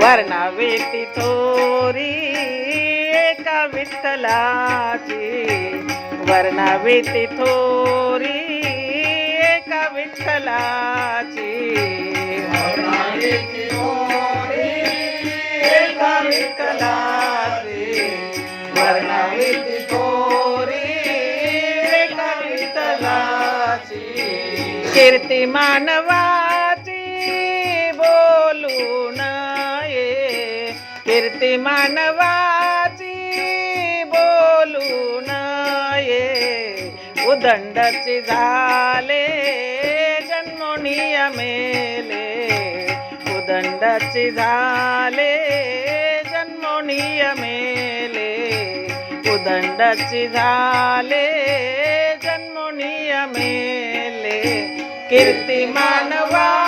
वर्णावेती थोरी थोरी एका विठ्ठलाची. एका वेती थोरी एका विठ्ठलाची. कीर्ती मानवा कीर्ती मानवाची बोलू नये. उदंडची झाले जन्मोनिया मेले उदंडची झाले जन्मोनिया मेले उदंडची झाले जन्मोनिया मेले कीर्ती मानवा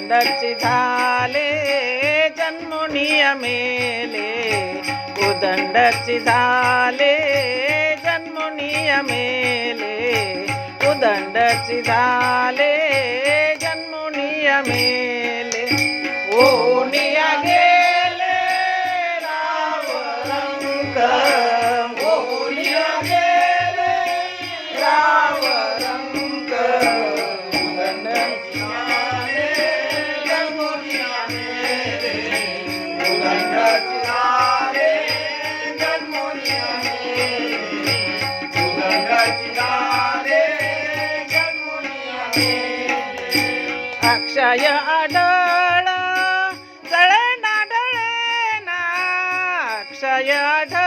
उदंडची झाले जन्मोनिया मेले उदंडची झाले जन्मोनिया मेले उदंडची झाले जन्मोनिया मेले ओनिया गेले अक्षय आढळ जळे नाढळे ना. अक्षय आढळ.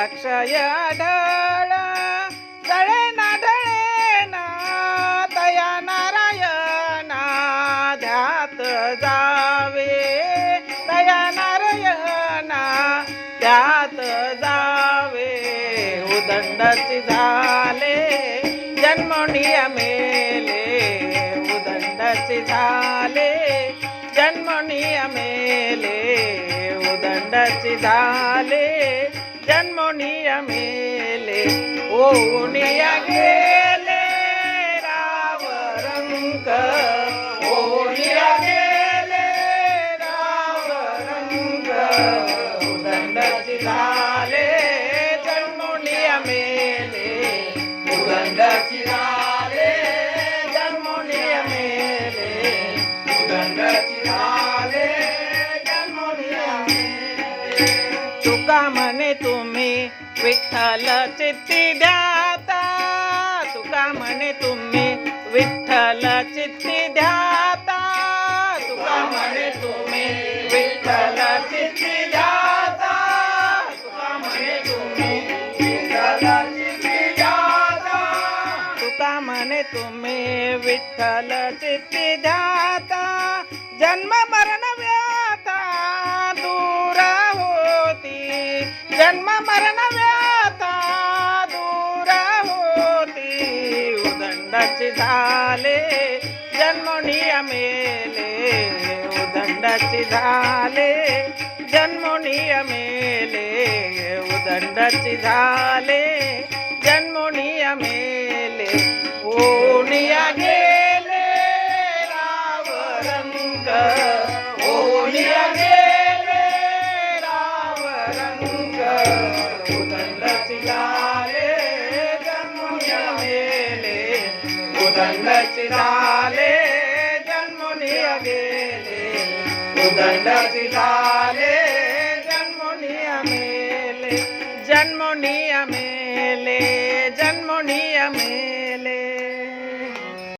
अक्षय ढळ डळे ना डळे ना दया नारायणा ध्यात जावे. दया नारायणा त्यात जावे. उदंडची झाले जन्मनिया मेले. उदंडची झाले जन्मनिया मेले. उदंडची झाले जन्मनिया मेले ओनिया गेले रावरंक ओनिया गेले रावरंक उदंडची झाले जन्मोनिया मेले उदंडची झाले जन्मोनिया मेले उदंडची झाले जन्मोनिया मेले तुका म्हणे तुम्ही विठ्ठल चित्ती ध्याता तुका म्हणे तुम्ही विठ्ठल चित्ती ध्याता तुका म्हणे तुम्ही विठ्ठल चित्ती ध्याता तुका म्हणे तुम्ही विठ्ठल चित्ती ध्याता तुका म्हणे तुम्ही विठ्ठल चित्ती ध्याता जन्म मरण उदंडाची झाले जन्मोनिया मेले उदंडाची झाले जन्मोनिया मेले उदंडाची झाले जन्मोनिया मेले ओनिया गेले रावरंग? उदंडाची झाले जन्मोनिया गेले उदंडाची झाले जन्मोनिया मेले